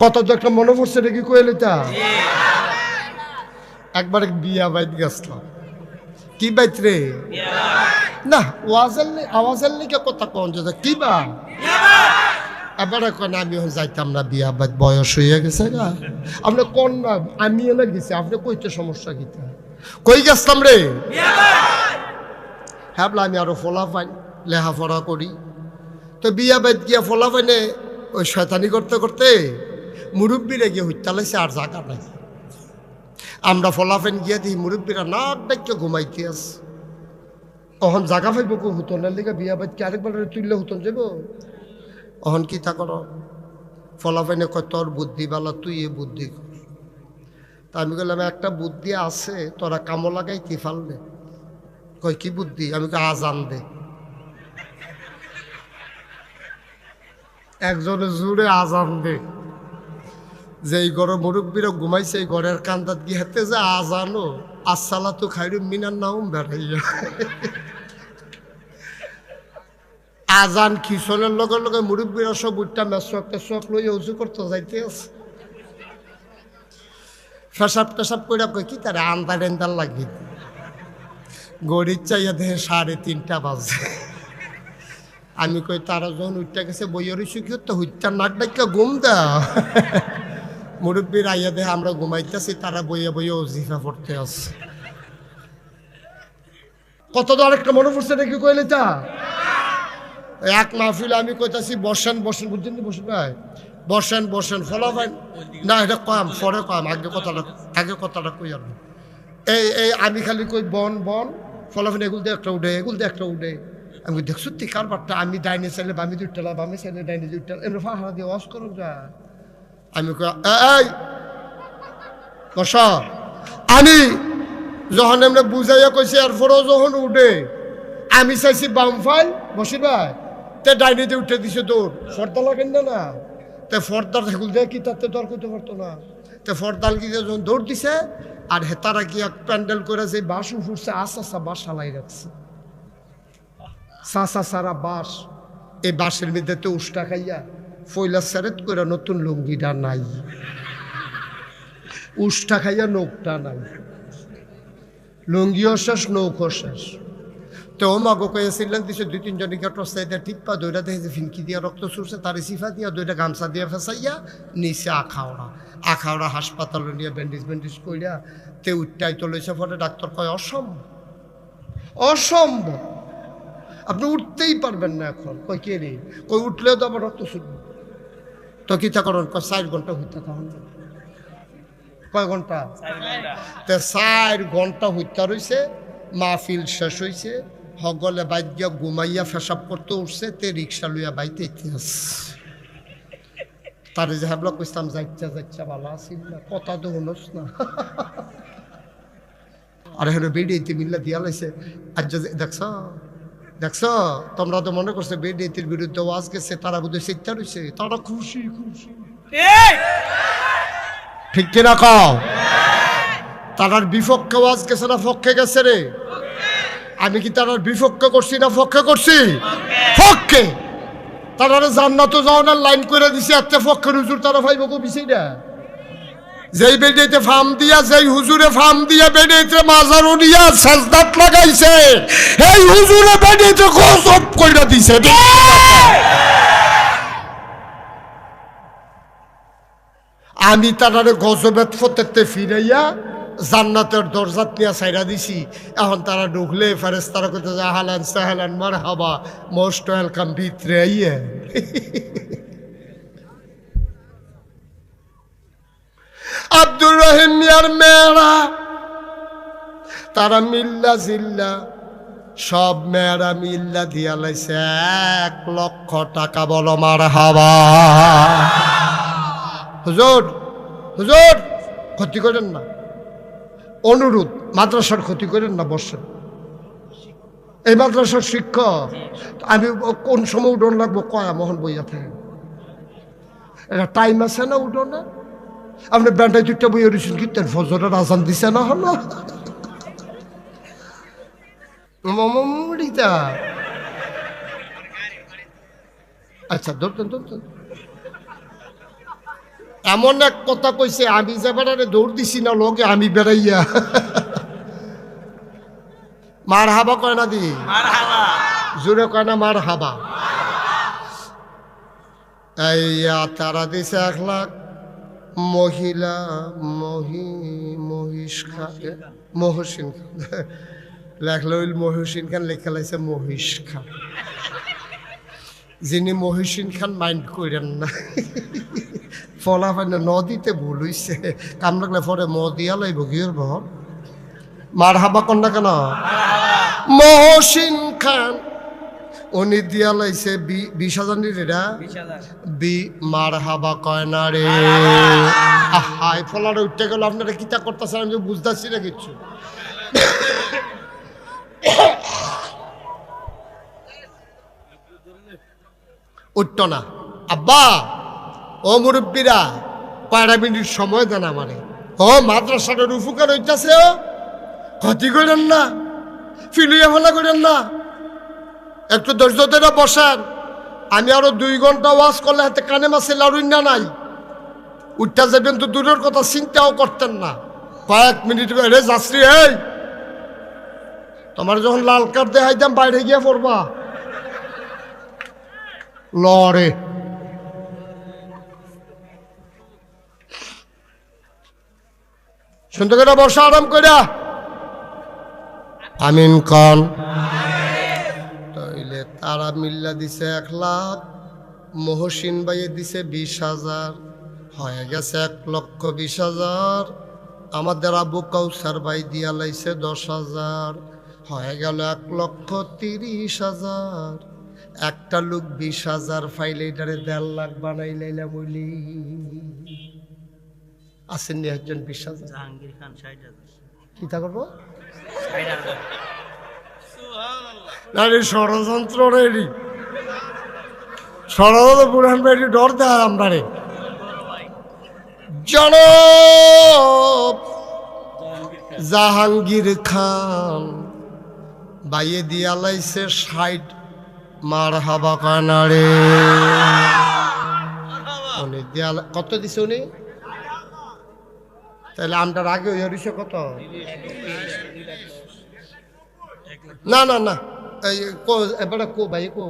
কত তো একটা মনে পড়ছে নাকি তা একবার বিয়া বাইত গেছিলাম। কি বাইত রে? না ওয়াজের আওয়াজের নিকে কথা কন যে কি বা? এবার কোন আমি যাইতাম না, বিয়া বাইত, বয়স হয়ে গেছে গা। আপনি কোন না, আমি এনে গেছি, আপনি কইতে সমস্যা কিতা কই গেছিলাম রে? হ্যাঁ আমি আরও ফলা পাই লেখাপড়া করি। তো বিয়া বাইত গিয়া ফলা পাইনে ওই শয়তানি করতে করতে মুরব্বীরা গিয়ে হইতালাইছে আর জাগা নাই। আমরা ফলাফেন গিয়া দিই মুরব্বীরা নাক ডাক্য ঘুমাইতে আছে। অহন জাগা পাইব কো হুতনের লিগে বিয়া বাইতকে আরেকবার তুললে হুতন যাব অহন কি তা কর? ফলাফেনে কয়, তোর বুদ্ধি বালা তুই এ বুদ্ধি কর। তা আমি বললাম একটা বুদ্ধি আছে, তোরা কামো লাগাইতে ফাললে কয়, কি বুদ্ধি? আমি আজান দে। একজনে জুড়ে আজান দে। যে এই ঘরে মুরব্বীরা ঘুমাইছে, এই ঘরের কান্দাত গিয়ে হাতে যে আজানো আসসালা তো খাইরু মিনার নাম বেড়াইয়া। আজান খিসনের লগে লগে মুরব্বীরা সব উঠটা মেসক টেসক লই উজু করতে যাইতে আছে। ফেসাব টেসাব করে কই কি তারা আন্দার এন্দার লাগি? গড়ির চাইয়া দেহে সাড়ে তিনটা বাজে। আমি কই, তারা যখন উঠটা গেছে, বইয়ের সুখী তো হুইটা নাক ডাক্কা ঘুম দাও। মুরব্বীর আইয়া দেহে আমরা ঘুমাইতেছি, তারা বইয়ে বইয়ে ওজিফা পড়তে আছে। কত তো আরেকটা মনে পড়ছে নাকি কইলে তা? এক মাহফিল আমি কইতাছি, বসেন বসেন, বুঝছেন বসেন ভাই? বসেন বসেন ফলাফাইন না, এটা কম, পরে কম, আগে কথাটা আগে কথাটা কই আর? এই এই, আমি খালি কই, বন বন ফলাফাইন এগুল দিয়ে একটা উঠে, এগুল একটা উঠে। আমি দেখছ তুই কারবারটা, আমি ডাইনে চাইলে বামি দুইটালা বামে চাইলে ডাইনে দুইটালা এমনি ফাঁকা দিয়ে ওয়াশ করো যা। আমি কই, "এ- এই, বস। আমি যখন এমনি বুঝাইয়া কইছি, এরপরও যখন উঠে, আমি চাইছি বাম ফাইল বসির ভাই তে ডাইনিতে উঠে দিছে দৌড়। ফর্দা লাগেন না না? তে ফর্দার ঠাকুর দিয়ে কি, তাতে দর করতে পারতো না। তে ফর্দাল গিয়ে যখন দৌড় দিছে, আর হেতারা গিয়া প্যান্ডেল করে যে বাস উঠছে আস্তে আস্তে বাস হালাই রাখছে। সাসা সারা বাস এই বাসের মধ্যে তো উষ্টা খাইয়া ফইলা সেরেত করে নতুন লুঙ্গিটা নাই। উষ্টা খাইয়া নৌকটা নাই। লুঙ্গিও শেষ নৌকো শেষ তো মাগো কয়েছিলেন দিছে, দুই তিনজন টস দিয়ে টিপ্পা দইটা দেখে যে ফিনকি দিয়া রক্ত সুরছে তার সিফা দিয়া দুইটা গামছা দিয়া ফেসাইয়া নিচে আখাওড়া আখাওড়া হাসপাতালে নিয়ে ব্যান্ডেজ ব্যান্ডেজ কইরা তে উঠটাই লইছে পরে ডাক্তার কয়, অসম্ভব। অসম্ভব। আপনি উঠতেই পারবেন না এখন। কই কে রে? কই উঠলেও তো আবার রক্ত ছুটবে। তো কি তা করেন চার ঘণ্টা হইতে তখন কয় ঘণ্টা? তে চার ঘণ্টা হইতা রইছে, মাহফিল শেষ সকলে বাইক গিয়া ঘুমাইয়া ফেসাব করতে উঠছে, তে রিক্সা লইয়া বাইতে ইতিহাস তারে যে হাবলা কইতাম যাইচ্ছা যাইচ্ছা, ভালো আছিল না, কথা তো শুনস না। আর হেন বেডিয়েতে মিল্লা দিয়া লাইছে আজ দেখছ? দেখছ? তোমরা তো মনে করছ বেডিয়েতির বিরুদ্ধে ওয়াজ গেছে তারা বোধহয় চিন্তা রয়েছে তারা খুশি খুশি। ঠিক কিনা কও? তারার বিপক্ষে ওয়াজ গেছে না পক্ষে গেছে রে? আমি কি তারার বিপক্ষে করছি না পক্ষে করছি? পক্ষে! তারা জান্নাত যাওয়ার লাইন করে দিছে একটা পক্ষের হুজুর তারা ফাইব কো বিছি না যেই বেডিতে ফার্ম দিয়া যেই হুজুরে ফার্ম দিয়া বেডিতে মাজার উড়িয়া সাজদাত লাগাইছে এই হুজুরে বেডিতে গজব কইরা দিছে। আমি তারারে গজবেত ফতেতে ফিরাইয়া জান্নাতের দরজাত নিয়ে সাইরা দিছি। এখন তারা ঢুকলে ফেরেস তারা যায় হালান সাহালান মার হাবা মোস্ট ওয়েলকাম ভিতরে আইয়ে। আব্দুর রহিম মিয়ার মেয়েরা। তারা মিল্লা জিল্লা, সব মেয়েরা মিল্লা দিয়া লাইছে, এক লক্ষ টাকা বলো মার হাবা। হুজুর হুজুর, ক্ষতি করেন না। অনুরোধ, মাদ্রাসার ক্ষতি করেন না বসেন এই মাদ্রাসার শিক্ষক, আমি কোন সময় উঠোন লাগবো কয়া মোহন বইয়া থাকে? এটা টাইম আছে না উঠোনে? আপনি ব্যান্ডাই দুইটা বইয়া রয়েছেন কি ফজরের আজান দিছে না হলো আচ্ছা ধরতেন ধরতেন এমন এক কথা কইছে আমি যে বেড়ারে দৌড় দিছি না লোকে আমি বেড়াইয়া মার হাবা কয় না দি জোরে কয় না মার হাবা এইয়া তারা দিছে এক লাখ মহিলা মহি মহিষ খা মহসিন খান লেখলো মহসিন খান লেখা লাইছে মহিষ খান যিনি মহিসিন খান মাইন্ড করেন না। ফলা ফাইন নদীতে ভুল হইছে। কাম লাগলে পরে ম দিয়া লাইব গিয়ের বহর মার হাবা কন? না কেন মহসিন খান উনি দিয়া লাইছে বিশ হাজার নি রেডা বি মার হাবা কয় না রে। হাই ফলারে উঠতে গেল আপনারা কিতা করতেছেন? আমি বুঝতেছি না কিচ্ছু। উঠত না। আব্বা ও মুরব্বীরা কয়টা মিনিট সময় দেন আমারে। ও মাদ্রাসাটার উপকার হইতাছে ক্ষতি করেন না ফিলিয়া ফেলা করেন না। একটু ধৈর্য ধরে বসান। আমি আরও দুই ঘণ্টা ওয়াজ করলে হাতে কানে মাসে লাড়ুই না নাই। উঠতে যাবেন তো দূরের কথা চিন্তাও করতেন না। কয়েক মিনিট রে যাত্রী, এই! তোমার যখন লাল কার্ড দেখাই দাম বাইরে গিয়ে পড়বা। লরে শুনতে করে বসা, আরাম করে আমিন তাইলে তারা মিল্লা দিছে এক লাখ মহসিন বাইয়ে দিছে বিশ হাজার হয়ে গেছে এক লক্ষ বিশ হাজার। আমাদের আবু কৌসার বাই দিয়া লাইছে দশ হাজার হয়ে গেল এক লক্ষ তিরিশ হাজার। একটা লোক বিশ হাজার ফাইলে এটারে দেড় লাখ বানাই লাইলাম বলি আসেননি একজন বিশ হাজার? জাহাঙ্গীর খান ষাট হাজার। কি তা করব? ষাট হাজার। না রে ষড়যন্ত্র রে রে ষড়যন্ত্র বুড়ান ভাই ডর দেয় রে। জনব জাহাঙ্গীর খান, বাইয়ে দিয়া লাইছে ষাট মার হাবা কানা রে উনি দিয়া কত দিছে উনি? তাহলে আমটার আগে হরিছে কত? না না না। এবারে কো, ভাই, কো।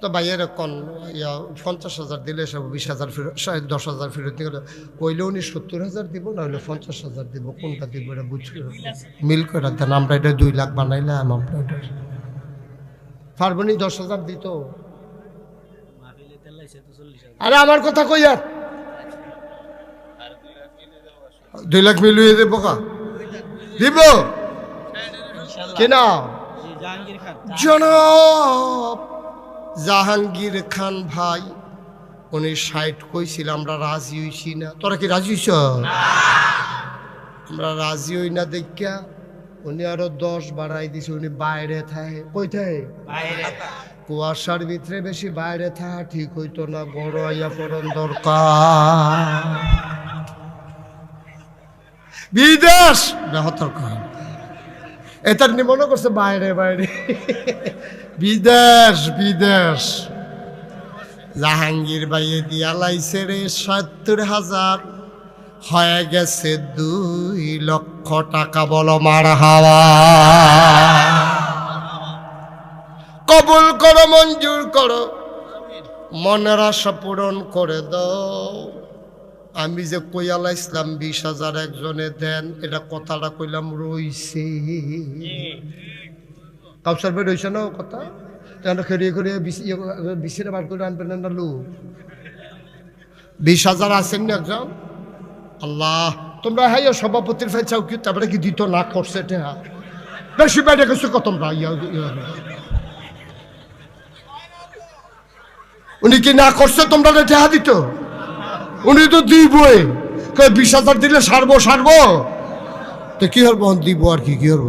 তো ভাইয়ের কন, ইয়া, পঞ্চাশ হাজার দিলে সব বিশ হাজার ফেরত দশ হাজার ফেরত দিয়ে কইলে উনি সত্তর হাজার দিব না হলে পঞ্চাশ হাজার দিব। কোনটা দিব এটা বুঝছি? মিল করে দেন, আমরা এটা দুই লাখ বানাইলাম, আমরা এটা পারবনি দশ হাজার দিত। আরে আমার কথা কই আর? দুই লাখ মিলিয়ে দেবো কা? দিব? কিনা জি জাহাঙ্গীর খান। জনাব জাহাঙ্গীর খান ভাই উনি ষাট কইছিল আমরা রাজি হইছি না। তোরা কি রাজি হইছ? আমরা রাজি হই না দেখা উনি আরও দশ বাড়াই দিছে উনি বাইরে থাকে। কই থাকে? কুয়াশার ভিতরে বেশি বাইরে থাকা ঠিক হইতো না বড় আইয়া পড়ন দরকার। বিদেশ! বেহতর করেন এটার মনে করছে বাইরে বাইরে। বিদেশ বিদেশ। জাহাঙ্গীর বাইয়ে দিয়া লাইছে রে সত্তর হাজার। হয়ে গেছে দুই লক্ষ টাকা বলো মার হাওয়া। কবুল করো, মঞ্জুর করো। মনের আশা পূরণ করে দাও। আমি যে কইয়ালা ইসলাম বিশ হাজার একজনে দেন, এটা কথাটা কইলাম রইছে। কাউসার ভাই রইছে না কথা? না একজন? আল্লাহ, তোমরা হ্যাঁ ফাই চাও কি? কি দিত না ইয়া ইয়া উনি কি না করছে তোমরা দিত? উনি তো দিবই বিশ হাজার দিলে সারবো সারবো। তো কি হল দিব আর কি কি হল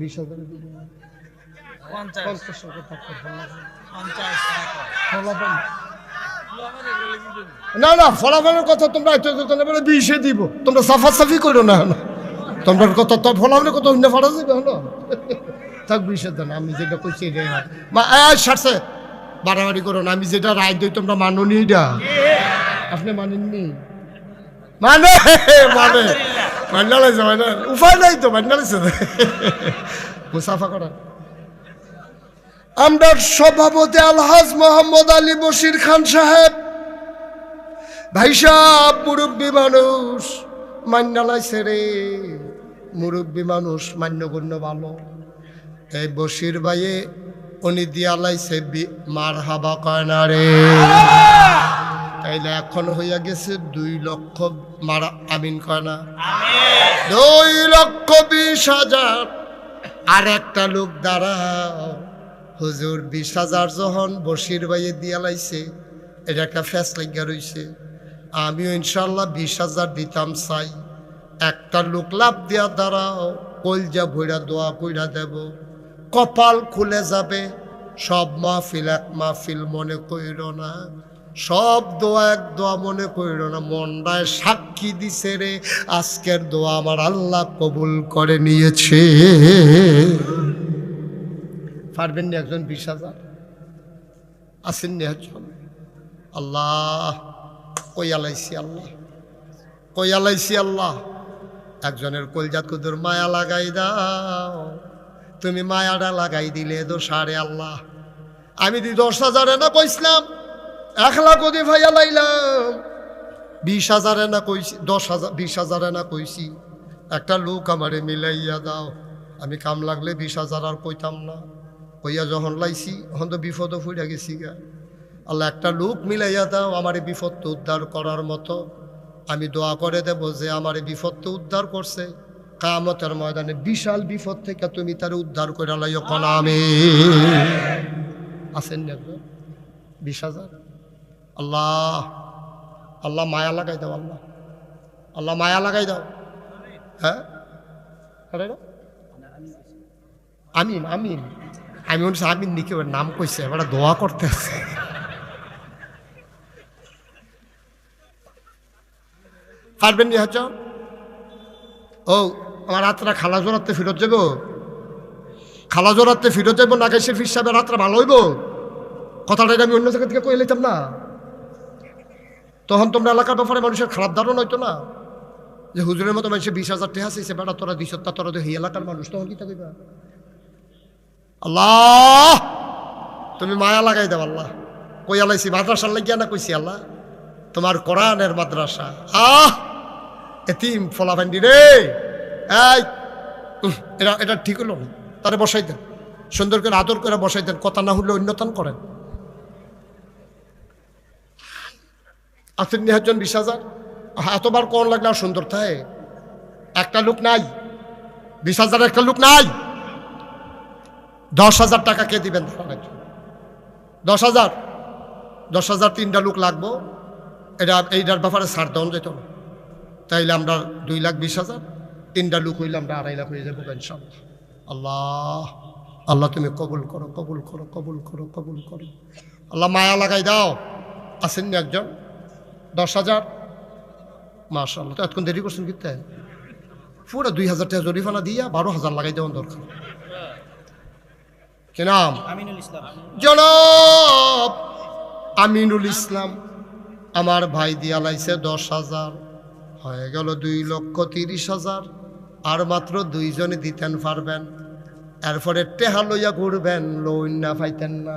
বিশ হাজার কথা কথা না। না ফলাফলের কথা তোমরা বিশে দিব। তোমরা সাফা সাফি করো না তোমরা কত তো ফলাফলের কথা যাবে হলো থাক বিশে দেন আমি যেটা কইছি মা আয় সারছে। বাড়াবাড়ি করো আমি যেটা রায় দিই তোমরা মাননি এটা। আপনি মানেননি? মানে মানে মান্না লাগছে মানে উপায় নাই তো মান্না মুসাফা করা। আমরা সভাপতি আলহাজ মোহাম্মদ আলী বশির খান সাহেব। ভাই সাহেব, মুরব্বী মানুষ মান্না লাইছে রে। মুরব্বী মানুষ মান্যগণ্য ভালো। এই বশির ভাইয়ে উনি দিয়া লাইছে বি- মার হাবা কয় না রে। তাইলে এখন হইয়া গেছে দুই লক্ষ মারা আমিন কয়না দুই লক্ষ বিশ হাজার। আর একটা লোক দাঁড়াও। হুজুর, বিশ হাজার যখন বসির বাইয়ে দিয়া লাইছে, এটা একটা ফ্যাস লাগিয়া রইছে। আমিও ইনশাল্লাহ বিশ হাজার দিতাম চাই। একটা লোক লাভ দিয়া দাঁড়াও, কলজা ভইরা দোয়া কইরা দেব। কপাল খুলে যাবে। সব মাহফিল এক মাহফিল মনে কইর না। সব দোয়া এক দোয়া মনে কইর না। মন্ডায় সাক্ষী দিছে রে, আজকের দোয়া আমার আল্লাহ কবুল করে নিয়েছে। পারবেন না একজন বিশ হাজার? আসেন নি একজন? আল্লাহ, কই আলাইছি আল্লাহ? কই আলাইছি আল্লাহ? একজনের কলজাত কুদুর মায়া লাগাই দাও। তুমি মায়াটা লাগাই দিলে দো সারে আল্লাহ। আমি দি দশ হাজারে না কইছিলাম, এক লাখ দি ভাইয়া লাইলাম। বিশ হাজারে না কইছি, দশ হাজার, বিশ হাজারে না কইছি। একটা লোক আমারে মিলাইয়া দাও। আমি কাম লাগলে বিশ হাজার আর কইতাম না। কইয়া যখন লাইছি, তখন তো বিপদও ফুইরা গেছি গা। আল্লাহ, একটা লোক মিলাইয়া দাও আমার বিপদ বিপদকে উদ্ধার করার মতো। আমি দোয়া করে দেব যে আমার বিপদ বিপদকে উদ্ধার করছে। কামতের ময়দানে বিশাল বিপদ থেকে তুমি তার উদ্ধার করে লাইও কনা আমি আছেন না বিশ হাজার? আল্লাহ আল্লাহ মায়া লাগাই দাও আল্লাহ। আল্লাহ মায়া লাগাই দাও। হ্যাঁ? আমিন আমিন। আমি হচ্ছে আমিন নিকে ওর নাম কইছে এবার দোয়া করতে আছে। পারবেন নি হচ্ছ ও আমার রাত্রা খালা জোরাতে ফিরত যাব? খালা জোরাতে ফিরত যাব, না গাইছে ফির সাহেবের রাত্রা ভালো হইব? কথাটা আমি অন্য জায়গা থেকে কই লইতাম না? তখন তোমরা এলাকার ব্যাপারে মানুষের খারাপ ধারণা হইতো না? যে হুজুরের মতো মানুষের বিশ হাজার টাকা চাইছে, বেটা তোরা দিছ, তা তোরা এই এলাকার মানুষ, তখন কি থাকবে আল্লাহ! তুমি মায়া লাগাই দাও, আল্লাহ। কই আলাইছি মাদ্রাসার লাগিয়া না কইছি আল্লাহ? তোমার কোরআনের মাদ্রাসা। আহ! এতিম ফলাফান্ডি রে! এই এটা এটা ঠিক হলো না। তারে বসাই দেন। সুন্দর করে আদর করে বসাই দেন। কথা না হলে অন্যতন করেন। আছেন নিহাজন বিশ হাজার এতবার কোন লাগলে আর সুন্দর থাকে একটা লোক নাই। বিশ হাজার একটা লোক নাই। দশ হাজার টাকা কে দিবেন দশ হাজার? দশ হাজার তিনটা লোক লাগবো। এটা, এইটার ব্যাপারে ছাড় দেওয়া যেত না। তাইলে আমরা দুই লাখ বিশ হাজার। তিনটা লোক হইলে আমরা আড়াই লাখ হয়ে যাব ইনশাল্লাহ আল্লাহ আল্লাহ তুমি কবুল করো কবুল করো কবুল করো কবুল করো। আল্লাহ মায়া লাগাই দাও। আসেননি একজন? দশ হাজার? মাশাল্লাহ তো এতক্ষণ দেরি করছেন কিন্তু পুরো দুই হাজার টাকা জরিফানা দিয়া বারো হাজার লাগাই দেওয়ার দরকার। কি নাম? জনাব আমিনুল ইসলাম। আমার ভাই দিয়া লাইছে দশ হাজার। হয়ে গেল দুই লক্ষ তিরিশ হাজার। আর মাত্র দুইজনে দিতেন পারবেন। এরপরে টেহা লইয়া ঘুরবেন লোন না পাইতেন না।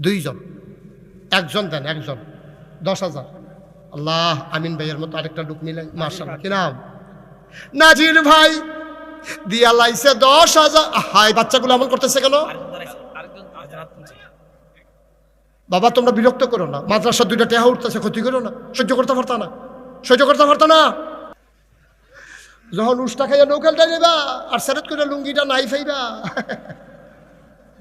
দুইজন। একজন দেন, একজন। দশ হাজার। আল্লাহ আমিন ভাইয়ের মতো আরেকটা ডুক মিলাই মার্শাল কি নাম? নাজির ভাই। দিয়া লাইছে দশ হাজার। হাই বাচ্চাগুলো এমন করতেছে কেন? বাবা তোমরা বিরক্ত করো না। মাদ্রাসা দুইটা টেহা উঠতেছে ক্ষতি করো না। সহ্য করতে পারতা না। সহ্য করতে পারতা না। যখন উষ্টা খাইয়া নৌকালটা নেবা আর সেরেট করে লুঙ্গিটা নাই ফাইবা।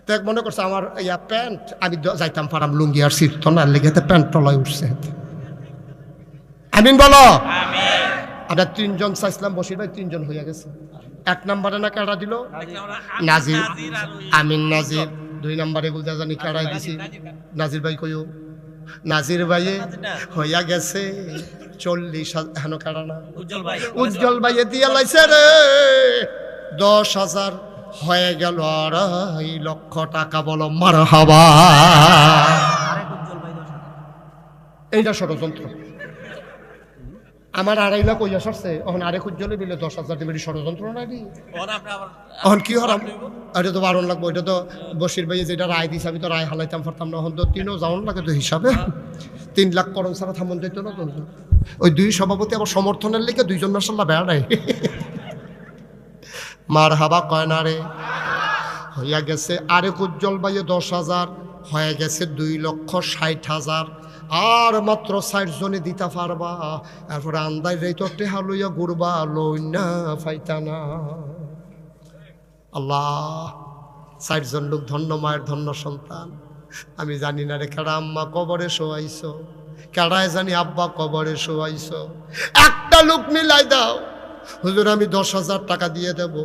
দেখ মনে করছে আমার ইয়া প্যান্ট আমি যাইতাম পারাম লুঙ্গি আর সিট তো না লেগে প্যান্ট তলায় উঠছে। আমিন বলো। আমরা তিনজন চাইছিলাম বসির ভাই তিনজন হয়ে গেছে। এক নম্বরে না কাটা দিল? নাজির। আমিন নাজির। দুই নম্বরে গুলজা জানি কাড়াই দিছি। নাজির ভাই। কইও নাজির ভাইয়ে হইয়া গেছে চল্লিশ হেন কাড়া না। উজ্জ্বল ভাই উজ্জ্বল ভাইয়ে দিয়া লাইছে রে। দশ হাজার হয়ে গেল আড়াই লক্ষ টাকা বলো মার হাবা এইটা ষড়যন্ত্র। আমার আড়াই লাখ ওই আসছে এখন আরেক উজ্জ্বলে দিলে দশ হাজার দেবে ষড়যন্ত্র না দি ওরা আপনি আবার এখন কি হরাম এটা তো বারণ লাগবো এটা তো বসির ভাই যেটা রায় দিছে আমি তো রায় হালাইতাম পারতাম না। এখন তো তিনও যাওয়ান লাগে তো হিসাবে। তিন লাখ করণ ছাড়া থামন যেত না তো। ওই দুই সভাপতি আবার সমর্থনের লেগে দুইজন বেড়া নাই। মার হাবা কয় না রে? হইয়া গেছে আরেক উজ্জ্বল বাইয়ে দশ হাজার হয়ে গেছে দুই লক্ষ ষাট হাজার। আর মাত্র ষাট জনে দিতে পারবা। এরপরে আন্দাজ তো টেহা লইয়া না ফাইতা না। আল্লাহ, ষাট জন লোক ধন্য মায়ের ধন্য সন্তান। আমি জানি না রে কেডা আম্মা কবরে শোয়াইছ, কেডায় জানি আব্বা কবরে শোয়াইছ। একটা লোক মিলাই দাও, হুজুর আমি দশ হাজার টাকা দিয়ে দেব।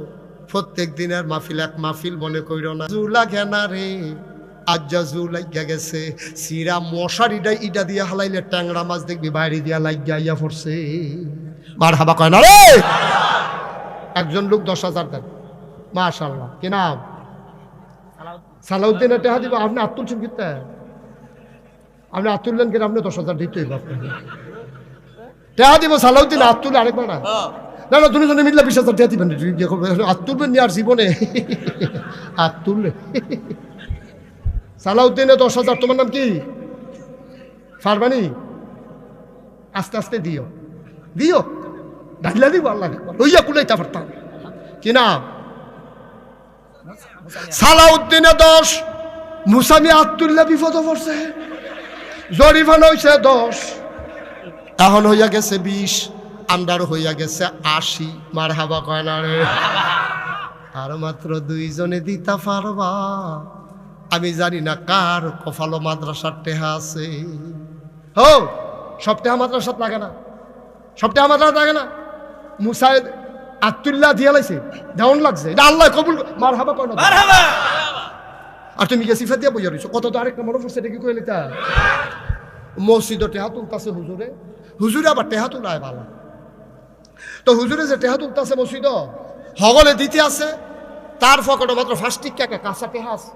প্রত্যেক দিনের মাহফিল, এক মাহফিল মনে কইর না। জু লাগে না রে। আজ্জা জু লাগিয়া গেছে। সিরা মশারিটা ইটা দিয়ে হালাইলে ট্যাংরা মাছ দেখবি বাইরে দিয়া লাগিয়া ইয়া পড়ছে। মার হাবা কয় না রে! একজন লোক দশ হাজার দেন। মাশাল্লাহ কি নাম? সালাউদ্দিন। টেহা দিব। আপনি আত্মুল চিন্তিত আপনি আত্মুললেন কিনা? আপনি দশ হাজার দিতেই বাপরে টেহা দিব সালাউদ্দিন আত্মুল আরেকবার না না না তুমি জনে মিললে বিশ হাজার টেহা দিবেন। আত্মুলবেন নি আর জীবনে। আত্মুললে সালাউদ্দিনে দশ হাজার, তোমার নাম কি? ফারবানি আস্তে আস্তে দিও। দিও। ডাকলে দিব আল্লাহ লইয়া কুলাইতে পারতাম। কি নাম? সালাউদ্দিনে দশ মুসামি আত্মুল্লাহ বিপদ পড়ছে। জরিফান হয়েছে দশ। এখন হইয়া গেছে বিশ আন্ডার হইয়া গেছে আশি। মার হাবা কয় না রে? আর মাত্র দুইজনে দিতে পারবা। আমি জানি না কার কফালো মাদ্রাসার টেহা আছে। হো সব টেহা মাদ্রাসাত লাগে না। সব টেহা মাদ্রাসাত লাগে না। মুসাইদ আত্মুল্লাহ দিয়া লাইছে দেওয়ান লাগছে। এটা আল্লাহ কবুল মার হাবা কয় আর তুমি গেছি ফের দিয়া বইয়া রইছো। কত তো আরেকটা মনে পড়ছে এটা কি কইলে তা মসজিদও টেহা তুলতাছে হুজুরে। হুজুরে আবার টেহা তুলায় ভালো তো হুজুরে যে টেহা তুলতাছে মসজিদ হগলে দিতে আছে তার ফকটে মাত্র ফার্স্টিক কে কাঁচা টেহা আছে।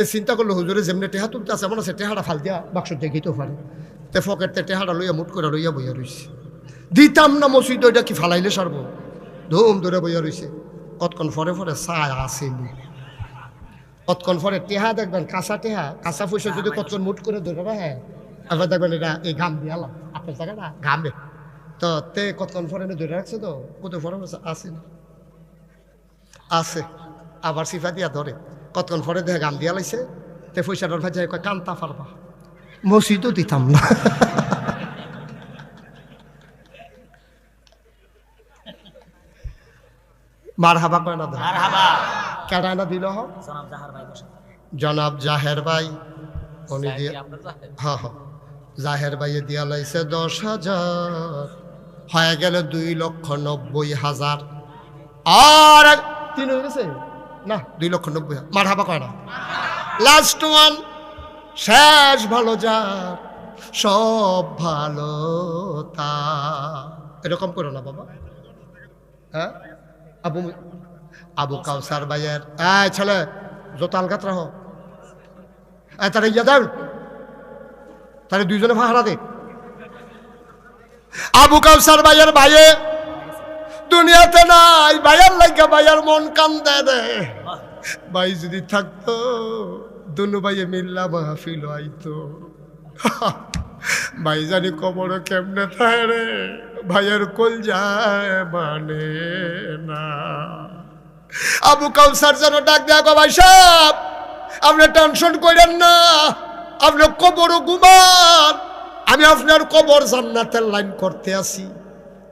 তে চিন্তা করল হুজুরে যেমনি টেহা তুলতে আছে এমন আছে টেহাটা ফাল দিয়া বাক্স দেখিতেও পারে তে ফকের তে টেহাটা লইয়া মুট করে লইয়া বইয়া রইছে দিতাম না মসজিদ এটা কি ফালাইলে সারব ধুম ধরে বইয়া রইছে কতক্ষণ ফরে ফরে চায় আসেনি কতক্ষণ ফরে টেহা দেখবেন কাঁচা টেহা কাঁচা পয়সা যদি কতক্ষণ মুট করে ধরে রাখে এবার দেখবেন এটা এই ঘাম দিয়ে আলাম আপনার জায়গাটা ঘামে। তো তে কতক্ষণ এনে ধরে রাখছে তো কত ফরে বলছে, আছে না? আছে আবার সিফা দিয়া ধরে কতক্ষণ পরে দেখে গান দিয়া লাইছে? তে পয়সাটার ভাই কয় কান্তা পারবা মসজিদও দিতাম না। মার হাবা কয় না কেডা না দিল হোক জনাব জাহার ভাই উনি দিয়ে হ্যাঁ হ্যাঁ জাহের ভাইয়ে দিয়া লাইছে দশ হাজার। হয়ে গেল দুই লক্ষ নব্বই হাজার। আর তিন হয়ে গেছে? না, দুই লক্ষ নব্বই মার হাবা কয় না লাস্ট ওয়ান শেষ ভালো যার, সব ভালো তা এরকম করো না বাবা। হ্যাঁ? আবু আবু কাউসার ভাইয়ের। এই ছেলে জোতা আলগাত এই তারা ইয়া দাও তাহলে দুইজনে ফাহারা দে। আবু কাউসার ভাইয়ের ভাইয়ে দুনিয়াতে নাই, ভাইয়ার লাগা ভাইয়ার মন কান্দে রে। ভাই যদি থাকতো, দুনু ভাইয়ে মিল্লা মাহফিল আইতো। ভাই জানি কবর কেমনে থাকে রে, ভাইয়ের কল যায় মানে না। আবু কাউসার যেন ডাক দেয়া গো ভাই সাহেব, আপনি টেনশন করেন না, আপনি কবর ঘুমান। আমি আপনার কবর জান্নাতের লাইন করতে আসি।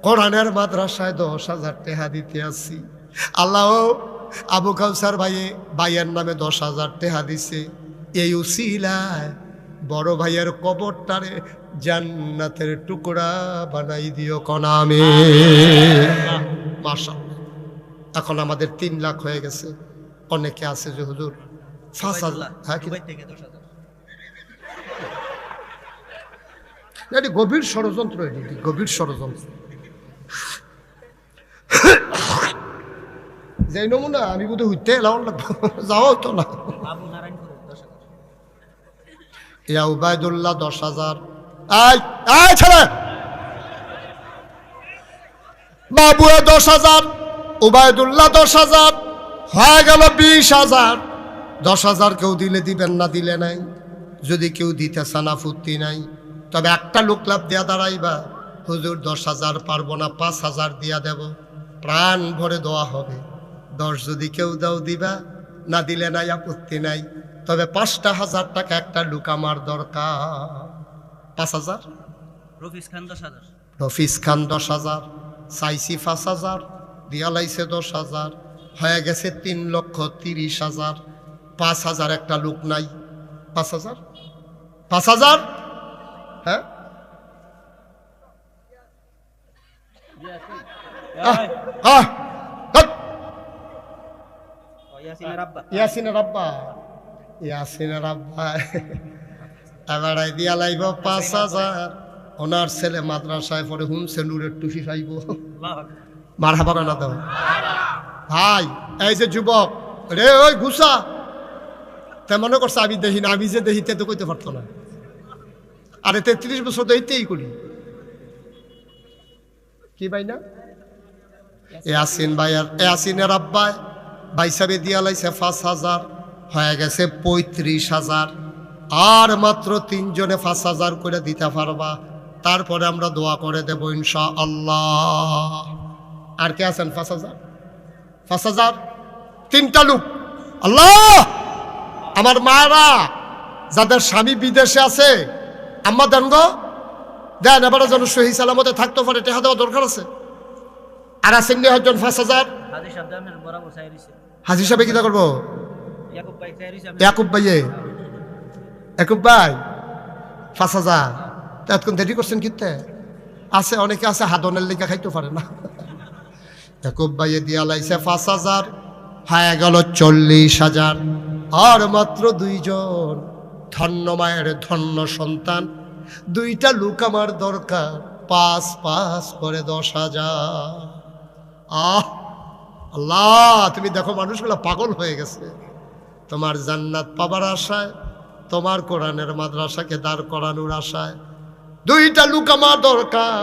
কোরআনের মাদ্রাসায় দশ হাজার টেহা দিতে আসি আল্লাহ আবু কাউসার ভাইয়ে ভাইয়ের নামে দশ হাজার টেহা দিছে। এই উসিলায় বড় ভাইয়ের কবরটারে জান্নাতের টুকরা বানাই দিও কনামে মাশা এখন আমাদের তিন লাখ হয়ে গেছে। অনেকে আছে যে হুজুর পাঁচ হাজার হ্যাঁ গভীর ষড়যন্ত্র গভীর ষড়যন্ত্র। যে নমুনা আমি বোধ হইতে এলাম লাগবো। যাও তো না দশ হাজার। ইয়া উবায়দুল্লাহ দশ হাজার। আয় আয় ছেলে! বাবুয়ে দশ হাজার উবায়দুল্লাহ দশ হাজার হয়ে গেল বিশ হাজার। দশ হাজার কেউ দিলে দিবেন না দিলে নাই। যদি কেউ দিতে সানা ফুর্তি নাই তবে একটা লোক লাভ দেয়া দাঁড়াইবা। হুজুর দশ হাজার পারব না পাঁচ হাজার দিয়া দেব। প্রাণ ভরে দেওয়া হবে। দশ যদি কেউ দাও দিবা না দিলে নাই আপত্তি নাই। তবে পাঁচটা হাজার টাকা একটা লুক আমার দরকার। পাঁচ হাজার? রফিস খান দশ হাজার। রফিস খান দশ হাজার সাইসি পাঁচ হাজার দশ হাজার হয়ে গেছে তিন লক্ষ তিরিশ হাজার। পাঁচ হাজার একটা লোক নাই। পাঁচ হাজার? পাঁচ হাজার? হ্যাঁ। ইয়াসিনের আব্বা ইয়াসিনের আব্বা ইয়াসিনের আব্বা এবার দিয়া লাইব পাঁচ হাজার ওনার ছেলে মাদ্রাসায় পরে হুমছে নূরের টুফি পাইব মার না দাও ভাই এই যে যুবক রে ওই ঘুষা তে মনে করছে আমি দেখি না আমি যে দেখি তে তো কইতে পারতো না আরে তেত্রিশ বছর দেখিতেই করি কি ভাই না ইয়াসিন ভাইয়ার ইয়াসিনের আব্বায় ভাই সাহেবে দিয়া লাইছে পাঁচ হাজার, হয়ে গেছে পঁয়ত্রিশ হাজার। আর মাত্র তিনজনে পাঁচ হাজার করে দিতে পারবা। তারপরে আমরা দোয়া করে দেব ইনশা আল্লাহ আর কে আছেন পাঁচ হাজার? পাঁচ হাজার? তিনটা লোক। আল্লাহ! আমার মায়েরা, যাদের স্বামী বিদেশে আছে, আম্মা দেন গো। দেন, এবারে যেন সহি সালামতে থাকতে পারে, টেহা দেওয়া দরকার আছে। আর আছেন নি একজন পাঁচ হাজার। হাজি সাহেব কিতা করব? ইয়াকুব দিছে ভাইয়ে? ইয়াকুব ভাই পাঁচ হাজার। এতক্ষণ দেরি করছেন কিতে আছে অনেকে আছে হাদনের লেখা খাইতে পারে না। ইয়াকুব ভাইয়ে দিয়া লাইছে পাঁচ হাজার। হয়ে গেল চল্লিশ হাজার। আর মাত্র দুইজন। ধন্য মায়ের ধন্য সন্তান। দুইটা লুক আমার দরকার। পাঁচ পাঁচ করে দশ হাজার। আহ আল্লাহ তুমি দেখো মানুষগুলো পাগল হয়ে গেছে। তোমার জান্নাত পাবার আশায় তোমার কোরআনের মাদ্রাসাকে দাঁড় করানোর আশায়। দুইটা লুকামা দরকার।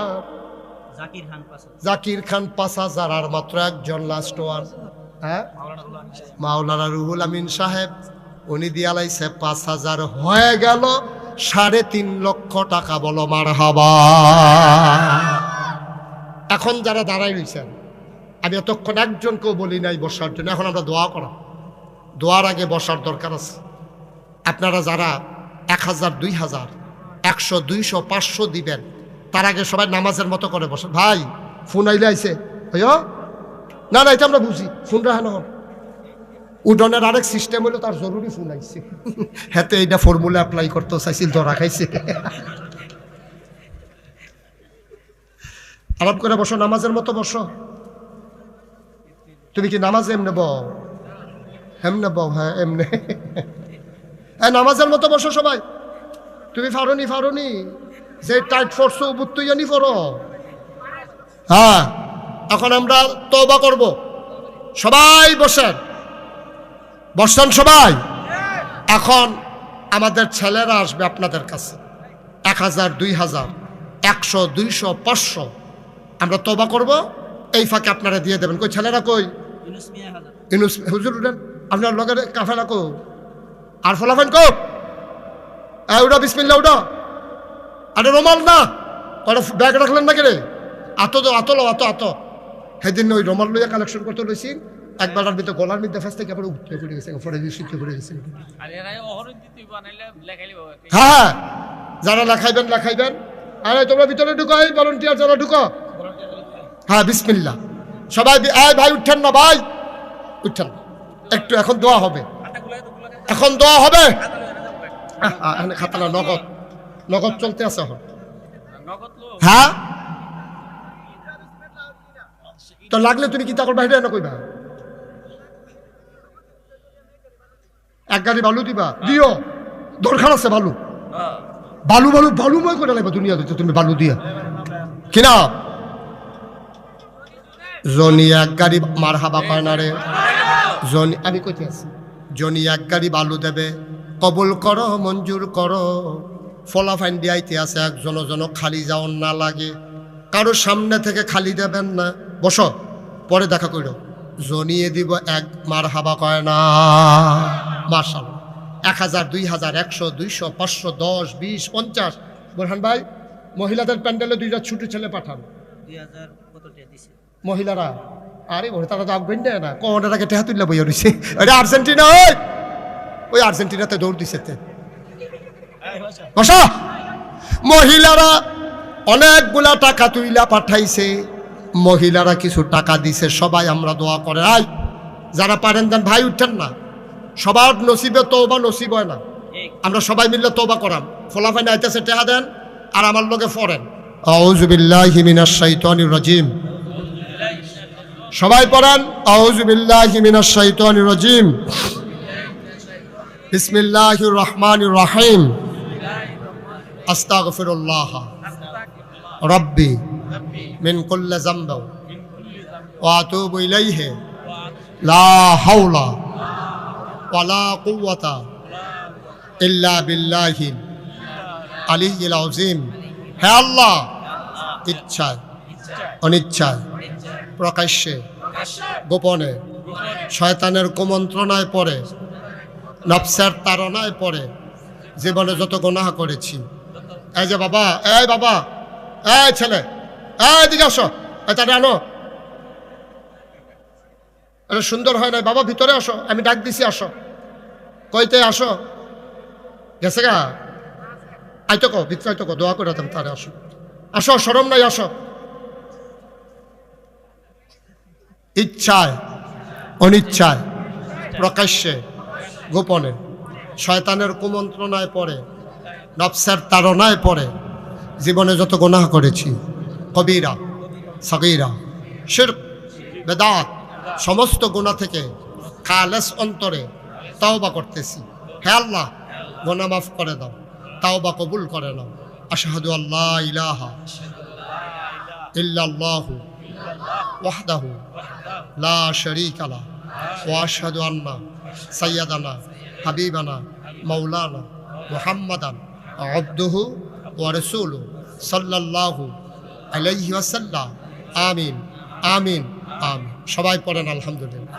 জাকির খান পাঁচ হাজার। আর মাত্র একজন লাস্ট ওয়ান হ্যাঁ? মাওলানা রুহুল আমিন সাহেব। মাওলানা রুহুল আমিন সাহেব উনি দিয়ালাইছে পাঁচ হাজার। হয়ে গেল সাড়ে তিন লক্ষ টাকা বলো মার হাবা এখন যারা দাঁড়াই রয়েছেন আমি এতক্ষণ একজনকেও বলি নাই বসার জন্য, এখন আমরা দোয়া করা দোয়ার আগে বসার দরকার আছে। আপনারা যারা এক হাজার, দুই হাজার, একশো, দুইশো, পাঁচশো দিবেন, তার আগে সবাই নামাজের মতো করে বসেন। ভাই, ফোন আইলে আইসে হইয় না না, এটা আমরা বুঝি। ফোন রাখা নহন উডনের আরেক সিস্টেম হলো তার জরুরি ফোন আইছে। হ্যাঁ এইটা ফর্মুলা অ্যাপ্লাই করতে চাইছিল, ধরা খাইছে। আরাম করে বসো, নামাজের মতো বসো। তুমি কি নামাজ এমনে বও? এমনে বও হ্যাঁ এমনে। হ্যাঁ নামাজের মতো বসো সবাই। তুমি ফারনি ফারনি, যে টাইট ফোর্স বুত্তুই জানি ফরো হ্যাঁ এখন আমরা তবা করব। সবাই বসেন। বসছেন সবাই? এখন আমাদের ছেলেরা আসবে আপনাদের কাছে। এক হাজার, দুই হাজার, একশো, দুইশো, পাঁচশো। আমরা তবা করব। এই ফাঁকে আপনারা দিয়ে দেবেন। কই, ছেলেরা কই? ইউনুস হাজার ইনুস হুজুর উঠেন আপনার লগের কাফেলা কো। আর ফলাফেন কো? এ উঠা বিসমিল্লা উঠা। আরে রোমাল না। ওটা ব্যাগ রাখলেন না রে? আত তো আত লো আত আত। সেদিন ওই রোমাল লইয়া কালেকশন করতে লইছি। একবার আর ভিতরে গলার মধ্যে ফেস থেকে আবার উঠতে পড়ে গেছে পরে দিয়ে শিখতে পড়ে গেছে। আর এরাই অহরণ দিতে বানাইলে লেখাইলে বাবা হ্যাঁ হ্যাঁ। যারা লেখাইবেন লেখাইবেন। আরে তোমরা ভিতরে ঢুকো এই ভলন্টিয়ার যারা ঢুকো। হ্যাঁ বিসমিল্লা সবাই এই ভাই উঠছেন না ভাই। উঠছেন একটু এখন দোয়া হবে। এখন দোয়া হবে? খাতালা নগদ। নগদ চলতে আছে এখন। হ্যাঁ? তো লাগলে তুমি কি তা করবা হেঁটে না কইবা। এক গাড়ি বালু দিবা। দিও। দরকার আছে বালু। বালু বালু বালুময় করে লাগবে দুনিয়া দিতে তুমি বালু দিয়া। কিনা জনি এক গাড়ি মার হাবা কয় না রে জনি, আমি কইতে আছি, জনি এক গাড়ি বালু দেবে, কবুল করো, মঞ্জুর করো। ফলাফাইন দিয়াইতে আছে একজন জন খালি যাওন না লাগে। কারও সামনে থেকে খালি দেবেন না। বসো, পরে দেখা করো জনিয়ে দিব এক মার হাবা কয় না মার্শাল এক হাজার, দুই হাজার, একশো, দুইশো, পাঁচশো, দশ, বিশ, পঞ্চাশ। বোরহান ভাই, মহিলাদের প্যান্ডেলে দুইটা ছুটি ছেলে পাঠান। দুই হাজার মহিলারা, আরে ওরে তারা আগ্রহ দেয় না। কোনটার আগে টেহা তুললে বইয়া রয়েছে ওরে আর্জেন্টিনা ওই! ওই আর্জেন্টিনাতে দৌড় দিছে। বসা! মহিলারা অনেকগুলা টাকা তুইলা পাঠাইছে। মহিলারা কিছু টাকা দিছে, সবাই আমরা দোয়া করে। আই, যারা পারেন দেন ভাই, উঠেন না। সবার নসিবে তৌবা নসিব হয় না। আমরা সবাই মিললে তৌবা করাম। ফলাফাই নাইতেছে টেহা দেন, আর আমার লগে ফরেন। আউজুবিল্লাহি মিনাশ শাইতানির রাজিম। সবাই পড়েন। আউজুবিল্লাহি মিনাশ শাইতানির রাজিম। বিসমিল্লাহির রহমানির রহিম। আস্তাগফিরুল্লাহ। রব্বি মিন কুল্লি যামব ওয়া আতুবু ইলাইহি। লা হাওলা ওয়ালা কুওয়াতা ইল্লা বিল্লাহিল আলিয়্যিল আযীম। হে আল্লাহ ইচ্ছায় অনিচ্ছায়, প্রকাশ্যে, গোপনে, শয়তানের কুমন্ত্রণায় পড়ে, নফসের তাড়নায় পড়ে, জীবনে যত গোনাহ করেছি। এই যে বাবা, এই বাবা, এই ছেলে, এই দিকে আসো এটা আনো। আরে সুন্দর হয় না বাবা, ভিতরে আসো, আমি ডাক দিছি, আসো। কইতে আসো। গেছে গা? আইতো কো, ভিতরে আইতো কো, দোয়া করে তারে আসো। আসো সরম নাই, আসো। ইচ্ছায়, অনিচ্ছায়, প্রকাশ্যে, গোপনে, শয়তানের কুমন্ত্রণায় পড়ে, নফসের তাড়নায় পড়ে, জীবনে যত গোনাহ করেছি, কবিরা, সগিরা শির বেদাত, সমস্ত গুণা থেকে খালেস অন্তরে তাওবা করতেছি। হে আল্লাহ গোনা মাফ করে দাও, তাওবা কবুল করে নাও। আশহাদু আল্লাহ ইলাহা ইল্লাল্লাহু ওয়াহদাহু, লা শারীকা লা, ওয়া আশহাদু আন্না সাইয়্যিদানা, হাবিবানা, মাওলানা মুহাম্মাদান আবদুহু ওয়া রাসূলুহু সাল্লাল্লাহু আলাইহি আমিন আমিন আমিন। সবাই পড়েন, আলহামদুলিল্লাহ।